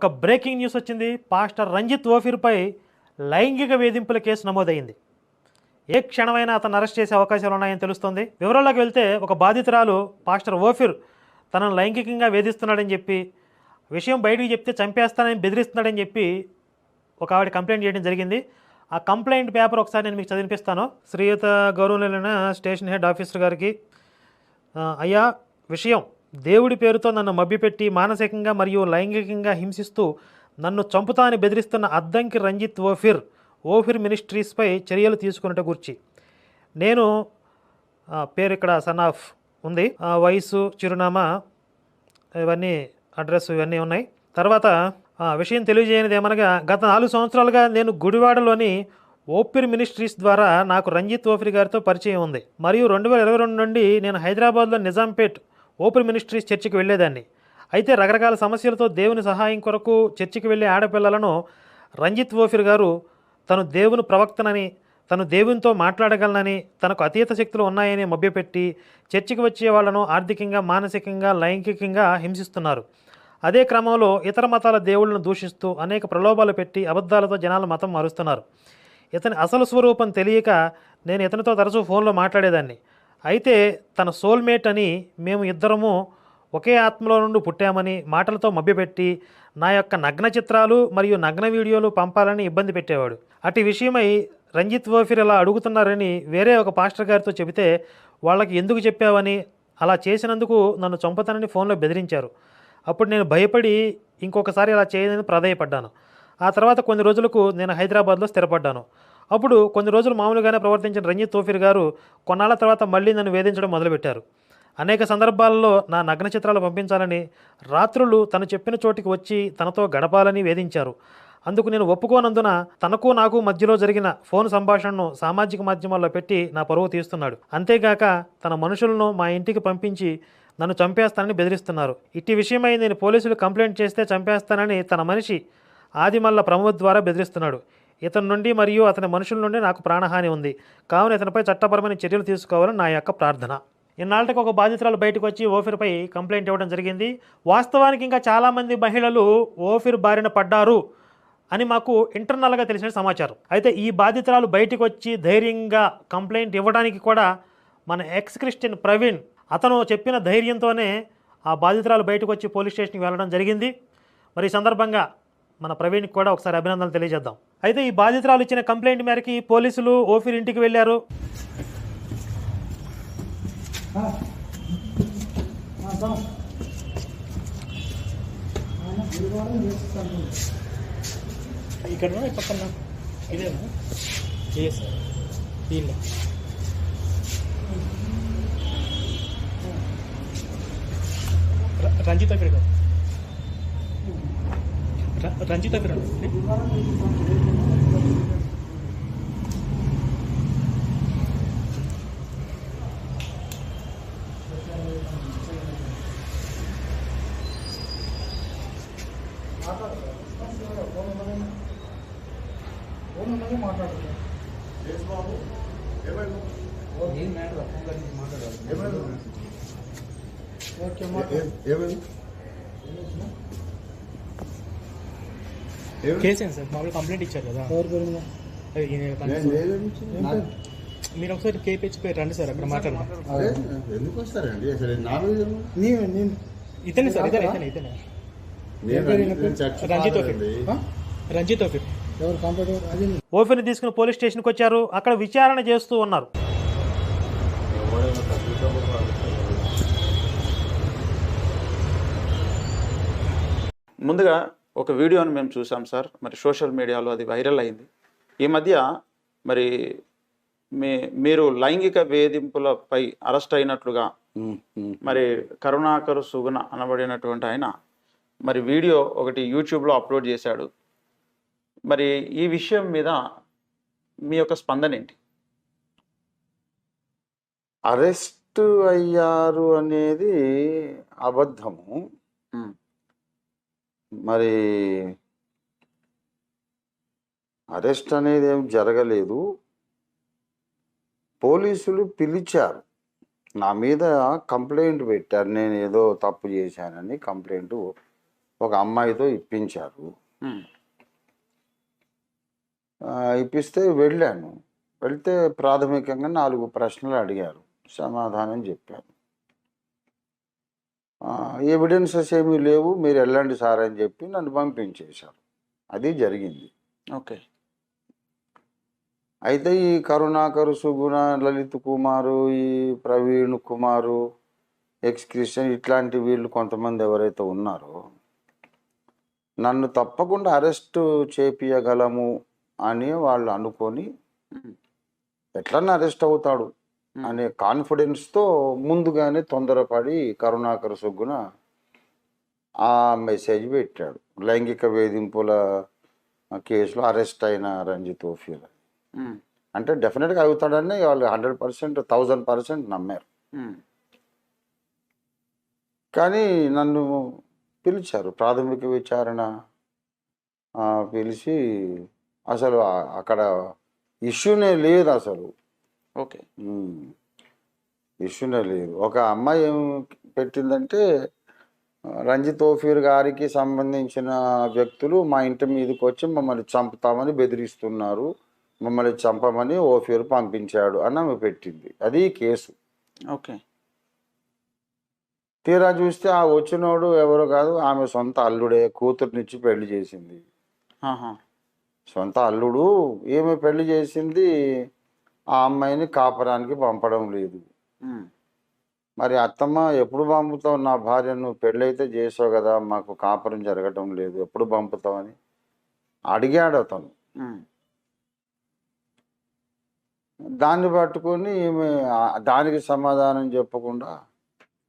ఒక breaking news వచ్చింది. Pastor Ranjith ఓఫీర్పై లైంగిక వేధింపుల కేసు నమోదైంది. ఏ క్షణమైనా అతను అరెస్ట్ చేసే అవకాశాలు ఉన్నాయని తెలుస్తోంది. వివరాల్లోకి వెళ్తే ఒక బాధితురాలు పాస్టర్ ఓఫిర్ తనను లైంగికంగా వేధిస్తున్నాడని చెప్పి విషయం బయటికి చెప్తే చంపేస్తానని బెదిరిస్తున్నాడని చెప్పి ఒక ఆవిడ కంప్లైంట్ చేయడం జరిగింది. ఆ కంప్లైంట్ పేపర్ ఒకసారి నేను మీకు చదివిపిస్తాను. శ్రీయుత గౌరవనీయులైన స్టేషన్ హెడ్ ఆఫీసర్ గారికి. అయ్యా విషయం దేవుడి పేరుతో నన్ను మభ్యపెట్టి మానసికంగా మరియు లైంగికంగా హింసిస్తూ నన్ను చంపుతా అని బెదిరిస్తున్న అద్దంకి రంజిత్ ఓఫిర్ ఓఫిర్ మినిస్ట్రీస్పై చర్యలు తీసుకున్నట్టు గురించి. నేను పేరు ఇక్కడ సన్ ఆఫ్ ఉంది వయసు చిరునామా ఇవన్నీ అడ్రస్ ఇవన్నీ ఉన్నాయి. తర్వాత ఆ, విషయం తెలియజేయనిది ఏమనగా గత నాలుగు సంవత్సరాలుగా నేను గుడివాడలోని ఓపిర్ మినిస్ట్రీస్ ద్వారా నాకు రంజిత్ ఓఫిర్ గారితో పరిచయం ఉంది. మరియు రెండు వేల ఇరవై రెండు నుండి నేను హైదరాబాద్లో నిజాంపేట్ ఓపెన్ మినిస్ట్రీస్ చర్చికి వెళ్ళేదాన్ని. అయితే రకరకాల సమస్యలతో దేవుని సహాయం కొరకు చర్చికి వెళ్ళే ఆడపిల్లలను రంజిత్ ఓఫిర్ గారు తను దేవుని ప్రవక్తనని తను దేవునితో మాట్లాడగలనని తనకు అతీత శక్తులు ఉన్నాయని మభ్యపెట్టి చర్చికి వచ్చే వాళ్ళను ఆర్థికంగా మానసికంగా లైంగికంగా హింసిస్తున్నారు. అదే క్రమంలో ఇతర మతాల దేవుళ్ళను దూషిస్తూ అనేక ప్రలోభాలు పెట్టి అబద్ధాలతో జనాలు మతం మారుస్తున్నారు. ఇతని అసలు స్వరూపం తెలియక నేను ఇతనితో తరచూ ఫోన్లో మాట్లాడేదాన్ని. అయితే తన సోల్మేట్ అని మేము ఇద్దరము ఒకే ఆత్మలో నుండి పుట్టామని మాటలతో మభ్యపెట్టి నా యొక్క నగ్న చిత్రాలు మరియు నగ్న వీడియోలు పంపాలని ఇబ్బంది పెట్టేవాడు. అటు విషయమై రంజిత్ ఓఫిర్ ఇలా అడుగుతున్నారని వేరే ఒక పాస్టర్ గారితో చెబితే వాళ్ళకి ఎందుకు చెప్పావని అలా చేసినందుకు నన్ను చంపుతానని ఫోన్లో బెదిరించారు. అప్పుడు నేను భయపడి ఇంకొకసారి అలా చేయదని ప్రాధాయపడ్డాను. ఆ తర్వాత కొన్ని రోజులకు నేను హైదరాబాద్లో స్థిరపడ్డాను. అప్పుడు కొన్ని రోజులు మామూలుగానే ప్రవర్తించిన రంజిత్ తోఫీర్ గారు కొన్నాళ్ళ తర్వాత మళ్ళీ నన్ను వేధించడం మొదలుపెట్టారు. అనేక సందర్భాల్లో నా నగ్న చిత్రాలు పంపించాలని రాత్రులు తను చెప్పిన చోటికి వచ్చి తనతో గడపాలని వేధించారు. అందుకు నేను ఒప్పుకోనందున తనకు నాకు మధ్యలో జరిగిన ఫోన్ సంభాషణను సామాజిక మాధ్యమాల్లో పెట్టి నా పరువు తీస్తున్నాడు. అంతేగాక తన మనుషులను మా ఇంటికి పంపించి నన్ను చంపేస్తానని బెదిరిస్తున్నారు. ఇట్టి విషయమై నేను పోలీసులు కంప్లైంట్ చేస్తే చంపేస్తానని తన మనిషి ఆదిమల్ల ప్రమోద్ ద్వారా బెదిరిస్తున్నాడు. ఇతని నుండి మరియు అతని మనుషుల నుండి నాకు ప్రాణహాని ఉంది. కావున ఇతనిపై చట్టపరమైన చర్యలు తీసుకోవాలని నా యొక్క ప్రార్థన. ఇన్నాళ్ళకి ఒక బాధితురాలు బయటకు వచ్చి ఓఫిర్పై కంప్లైంట్ ఇవ్వడం జరిగింది. వాస్తవానికి ఇంకా చాలామంది మహిళలు ఓఫిర్ బారిన పడ్డారు అని మాకు ఇంటర్నల్గా తెలిసిన సమాచారం. అయితే ఈ బాధితురాలు బయటకు వచ్చి ధైర్యంగా కంప్లైంట్ ఇవ్వడానికి కూడా మన ఎక్స్ క్రిస్టియన్ ప్రవీణ్ అతను చెప్పిన ధైర్యంతోనే ఆ బాధితురాలు బయటకు వచ్చి పోలీస్ స్టేషన్కి వెళ్ళడం జరిగింది. మరి ఈ సందర్భంగా మన ప్రవీణ్కి కూడా ఒకసారి అభినందనలు తెలియజేద్దాం. అయితే ఈ బాధితురాలు ఇచ్చిన కంప్లైంట్ మేరకి పోలీసులు ఓఫీర్ ఇంటికి వెళ్ళారు. ఇక్కడ పక్కన ఇదేనా రంజిత పేరు రంజిత పేరు కేసు ఏంటి సార్ మామూలు కంప్లైంట్ ఇచ్చారు కదా. మీరు ఒకసారి కేపీహెచ్పై రండి సార్ అక్కడ మాట్లాడదాం. అదే ఎందుకు వస్తారండి? అసలు నా మీద ఇతనే సార్ ఇతనే ఇతనే ఇతనే. నేను నేను రంజిత్. రంజిత్ ఓఫీని తీసుకుని పోలీస్ స్టేషన్కి వచ్చారు. అక్కడ విచారణ చేస్తూ ఉన్నారు. ముందుగా ఒక వీడియోని మేము చూసాం సార్. మరి సోషల్ మీడియాలో అది వైరల్ అయింది. ఈ మధ్య మరి మీ మీరు లైంగిక వేధింపులపై అరెస్ట్ అయినట్లుగా మరి కరుణాకర్ సుగుణ అనబడినటువంటి ఆయన మరి వీడియో ఒకటి యూట్యూబ్లో అప్లోడ్ చేశాడు. మరి ఈ విషయం మీద మీ యొక్క స్పందన ఏంటి? అరెస్ట్ అయ్యారు అనేది అబద్ధము. మరి అరెస్ట్ అనేది ఏం జరగలేదు. పోలీసులు పిలిచారు. నా మీద కంప్లైంట్ పెట్టారు. నేను ఏదో తప్పు చేశానని కంప్లైంట్ ఒక అమ్మాయితో ఇప్పించారు. ఇప్పిస్తే వెళ్ళాను. వెళ్తే ప్రాథమికంగా నాలుగు ప్రశ్నలు అడిగారు. సమాధానం చెప్పాను ఎవిడెన్సెస్ ఏమీ లేవు మీరు వెళ్ళండి సార్ అని చెప్పి నన్ను పంపించేశారు. అది జరిగింది. ఓకే. అయితే ఈ కరుణాకరు సుగుణ లలిత్ కుమారు ఈ ప్రవీణ్ కుమారు ఎక్స్ క్రిస్టియన్ ఇట్లాంటి వీళ్ళు కొంతమంది ఎవరైతే ఉన్నారో నన్ను తప్పకుండా అరెస్ట్ చేపియగలము అని వాళ్ళు అనుకొని ఎట్లన్నా అరెస్ట్ అవుతాడు. అనే కాన్ఫిడెన్స్తో ముందుగానే తొందరపడి కరుణాకర సుగ్గున ఆ మెసేజ్ పెట్టాడు. లైంగిక వేధింపుల కేసులో అరెస్ట్ అయిన రంజిత్ ఓఫీల్ అంటే డెఫినెట్గా అవుతాడని వాళ్ళు హండ్రెడ్ పర్సెంట్ థౌజండ్ పర్సెంట్ నమ్మారు. కానీ నన్ను పిలిచారు. ప్రాథమిక విచారణ పిలిచి అసలు అక్కడ ఇష్యూనే లేదు అసలు. ఓకే. ఇష్యూనే లేదు. ఒక అమ్మాయి ఏం పెట్టిందంటే రంజిత్ ఓఫీర్ గారికి సంబంధించిన వ్యక్తులు మా ఇంటి మీదకి వచ్చి మమ్మల్ని చంపుతామని బెదిరిస్తున్నారు. మమ్మల్ని చంపమని ఓఫీర్ పంపించాడు అని ఆమె పెట్టింది. అది కేసు. ఓకే. తీరా చూస్తే ఆ వచ్చినోడు ఎవరు కాదు ఆమె సొంత అల్లుడే కూతుర్నిచ్చి పెళ్ళి చేసింది. సొంత అల్లుడు ఈమె పెళ్ళి చేసింది ఆ అమ్మాయిని కాపరానికి పంపడం లేదు. మరి అత్తమ్మ ఎప్పుడు పంపుతావు? నా భార్యను పెళ్ళైతే చేసావు కదా మాకు కాపురం జరగటం లేదు ఎప్పుడు పంపుతావని అడిగాడు అతను. దాన్ని పట్టుకొని దానికి సమాధానం చెప్పకుండా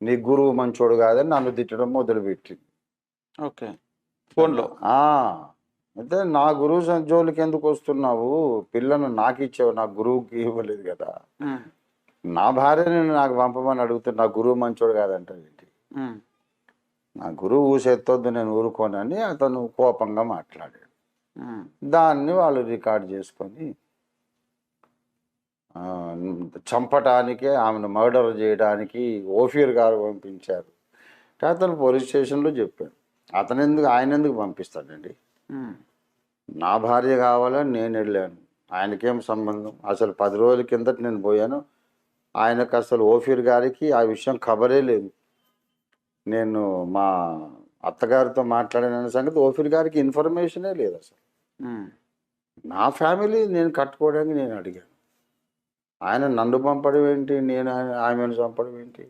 నీ గురువు మంచోడు కాదని నన్ను తిట్టడం మొదలుపెట్టింది. ఓకే. ఫోన్లో? అయితే నా గురువు జోలికి ఎందుకు వస్తున్నావు? పిల్లను నాకు ఇచ్చావు నా గురువుకి ఇవ్వలేదు కదా. నా భార్యని నాకు పంపమని అడుగుతున్నా నా గురువు మంచోడు కాదంటే ఏంటి? నా గురువు ఊసెత్తొద్దు నేను ఊరుకోనని అతను కోపంగా మాట్లాడాడు. దాన్ని వాళ్ళు రికార్డ్ చేసుకొని చంపటానికి ఆమెను మర్డర్ చేయడానికి ఓఫీర్ గారు పంపించారు. అతను పోలీస్ స్టేషన్లో చెప్పాడు. అతను ఎందుకు ఆయన ఎందుకు పంపిస్తాడండి? నా భార్య కావాలని నేను వెళ్ళాను. ఆయనకేం సంబంధం? అసలు పది రోజుల కిందట నేను పోయాను. ఆయనకు అసలు ఓఫీర్ గారికి ఆ విషయం ఖబరే లేదు. నేను మా అత్తగారితో మాట్లాడిన సంగతి ఓఫీర్ గారికి ఇన్ఫర్మేషనే లేదు అసలు. నా ఫ్యామిలీ నేను కట్టుకోవడానికి నేను అడిగాను. ఆయన నన్ను పంపడం ఏంటి? నేను ఆమెను చంపడం ఏంటి?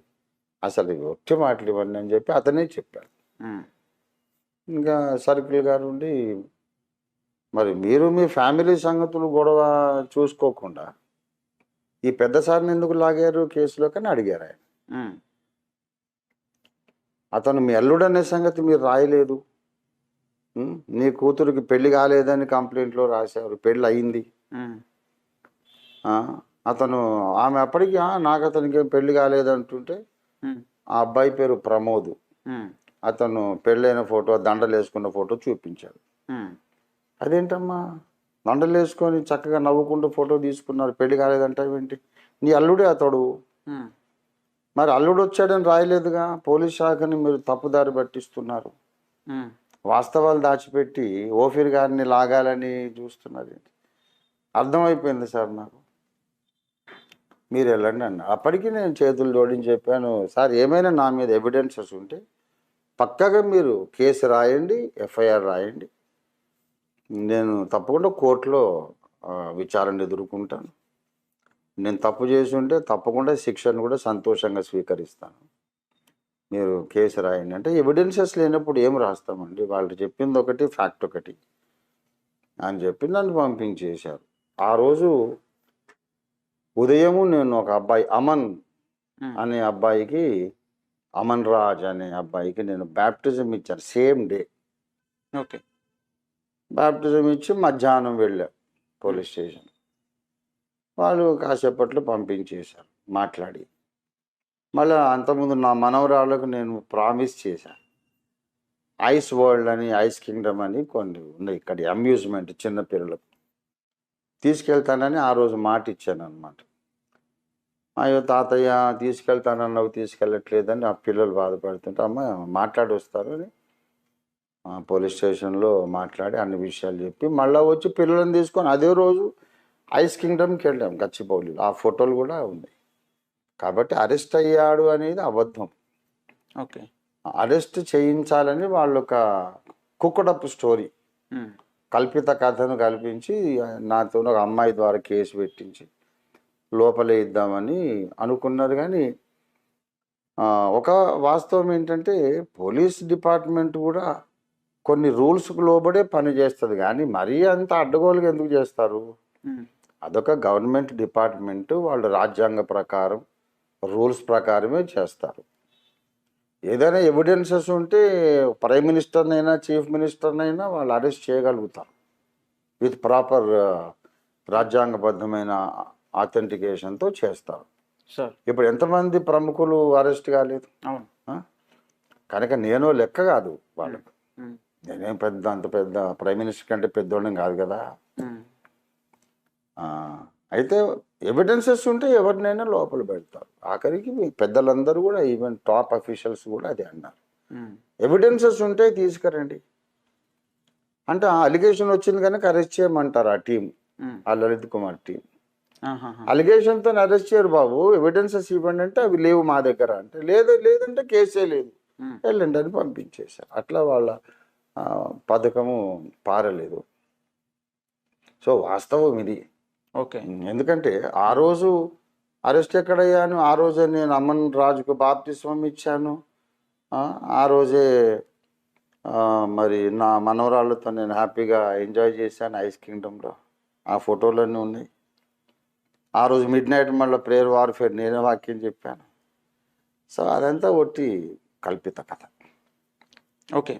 అసలు ఒట్టి మాటలు ఇవ్వండి అని చెప్పి అతనే చెప్పాడు. ఇంకా సర్కిల్ గారు ఉండి మరి మీరు మీ ఫ్యామిలీ సంగతులు గొడవ చూసుకోకుండా ఈ పెద్ద సార్ని ఎందుకు లాగారు కేసులోకి అని అడిగారు ఆయన. అతను మీ అల్లుడు అనే సంగతి మీరు రాయలేదు? నీ కూతురికి పెళ్ళి కాలేదని కంప్లైంట్లో రాశారు పెళ్ళి అయింది. అతను ఆమె అప్పటికి "ఆ, నాకు అతనికి పెళ్ళి కాలేదంటుంటే ఆ అబ్బాయి పేరు ప్రమోద్. అతను పెళ్ళైన ఫోటో దండలు వేసుకున్న ఫోటో చూపించాడు. అదేంటమ్మా? దండలు వేసుకొని చక్కగా నవ్వుకుంటూ ఫోటో తీసుకున్నారు. పెళ్ళి కాలేదంటావేంటి నీ అల్లుడే అతడు. మరి అల్లుడు వచ్చాడని రాయలేదుగా? పోలీస్ శాఖని మీరు తప్పుదారి పట్టిస్తున్నారు. వాస్తవాలు దాచిపెట్టి ఓఫీర్ గారిని లాగాలని చూస్తున్నది అర్థమైపోయింది సార్ నాకు. మీరు వెళ్ళండి అన్న. అప్పటికి నేను చేతులు జోడించి చెప్పాను సార్ ఏమైనా నా మీద ఎవిడెన్సెస్ ఉంటే పక్కగా మీరు కేసు రాయండి ఎఫ్ఐఆర్ రాయండి. నేను తప్పకుండా కోర్టులో విచారణ ఎదుర్కొంటాను. నేను తప్పు చేసి ఉంటే తప్పకుండా శిక్షను కూడా సంతోషంగా స్వీకరిస్తాను. మీరు కేసు రాయండి. అంటే ఎవిడెన్సెస్ లేనప్పుడు ఏం రాస్తామండి? వాళ్ళు చెప్పింది ఒకటి ఫ్యాక్ట్ ఒకటి. అని చెప్పి నన్ను పంపించేశారు. ఆ రోజు ఉదయము నేను ఒక అబ్బాయి అమన్ అనే అబ్బాయికి అమన్ రాజ్ అనే అబ్బాయికి నేను బ్యాప్టిజం ఇచ్చాను సేమ్ డే ఓకే. బ్యాప్టిజం ఇచ్చి మధ్యాహ్నం వెళ్ళా పోలీస్ స్టేషన్ వాళ్ళు కాసేపట్లో పంపించేశారు మాట్లాడి. మళ్ళీ అంతకుముందు నా మనవరాళ్ళకు నేను ప్రామిస్ చేశాను ఐస్ వరల్డ్ అని ఐస్ కింగ్డమ్ అని కొన్ని ఉన్నాయి ఇక్కడ అమ్యూజ్మెంట్ చిన్న పిల్లలకు. తీసుకెళ్తానని ఆ రోజు మాట ఇచ్చాను అనమాట అయ్యో తాతయ్య తీసుకెళ్తానన్నావు తీసుకెళ్ళట్లేదని ఆ పిల్లలు బాధపడుతుంటే అమ్మ మాట్లాడి వస్తారు అని పోలీస్ స్టేషన్లో మాట్లాడి అన్ని విషయాలు చెప్పి మళ్ళీ వచ్చి పిల్లలను తీసుకొని అదే రోజు ఐస్ కింగ్డమ్కి వెళ్ళాం గచ్చిపౌలిలో ఆ ఫోటోలు కూడా ఉన్నాయి. కాబట్టి అరెస్ట్ అయ్యాడు అనేది అబద్ధం. ఓకే. అరెస్ట్ చేయించాలని వాళ్ళు ఒక కుక్కడప్ స్టోరీ. కల్పిత కథను కల్పించి నాతో ఒక అమ్మాయి ద్వారా కేసు పెట్టించి లోపలే ఇద్దామని అనుకున్నారు కానీ ఒక వాస్తవం ఏంటంటే పోలీస్ డిపార్ట్మెంట్ కూడా కొన్ని రూల్స్కు లోబడే పని చేస్తుంది కానీ మరీ అంత అడ్డగోలుగా ఎందుకు చేస్తారు. అదొక గవర్నమెంట్ డిపార్ట్మెంట్ వాళ్ళు రాజ్యాంగ ప్రకారం రూల్స్ ప్రకారమే చేస్తారు. ఏదైనా ఎవిడెన్సెస్ ఉంటే ప్రైమ్ మినిస్టర్నైనా చీఫ్ మినిస్టర్నైనా వాళ్ళు అరెస్ట్ చేయగలుగుతారు. విత్ ప్రాపర్ రాజ్యాంగబద్ధమైన ఆథెంటికేషన్తో చేస్తారు ఇప్పుడు ఎంతమంది ప్రముఖులు అరెస్ట్ కాలేదు? కనుక నేను లెక్క కాదు వాళ్ళకు. నేనేం పెద్ద అంత పెద్ద ప్రైమ్ మినిస్టర్ కంటే పెద్దోళ్ళం కాదు కదా అయితే ఎవిడెన్సెస్ ఉంటే ఎవరినైనా లోపల పెడతారు ఆఖరికి మీ పెద్దలందరూ కూడా ఈవెన్ టాప్ అఫీషియల్స్ కూడా అదే అన్నారు. ఎవిడెన్సెస్ ఉంటే తీసుకురండి అంటే ఆ అలిగేషన్ వచ్చింది కనుక అరెస్ట్ చేయమంటారు ఆ టీం. ఆ లలిత్ కుమార్ టీం. అలిగేషన్తో అరెస్ట్ చేయరు బాబు. ఎవిడెన్సెస్ ఇవ్వండి అంటే అవి లేవు మా దగ్గర అంటే. లేదు లేదంటే కేసే లేదు. వెళ్ళండి అని పంపించేశారు. అట్లా వాళ్ళ పథకము పారలేదు. సో వాస్తవం ఇది. ఓకే. ఎందుకంటే ఆ రోజు అరెస్ట్ ఎక్కడయ్యాను? ఆ రోజే నేను అమ్మన్ రాజుకు బాప్తిస్వం ఇచ్చాను. ఆ, రోజే మరి నా మనవరాళ్ళతో నేను హ్యాపీగా ఎంజాయ్ చేశాను ఐస్ కింగ్డమ్లో. ఆ ఫోటోలన్నీ ఉన్నాయి. ఆ రోజు మిడ్ నైట్ మళ్ళీ ప్రేయర్ వార్ఫేర్ నేనే వాక్యం చెప్పాను. సో అదంతా ఒట్టి కల్పిత కథ. ఓకే.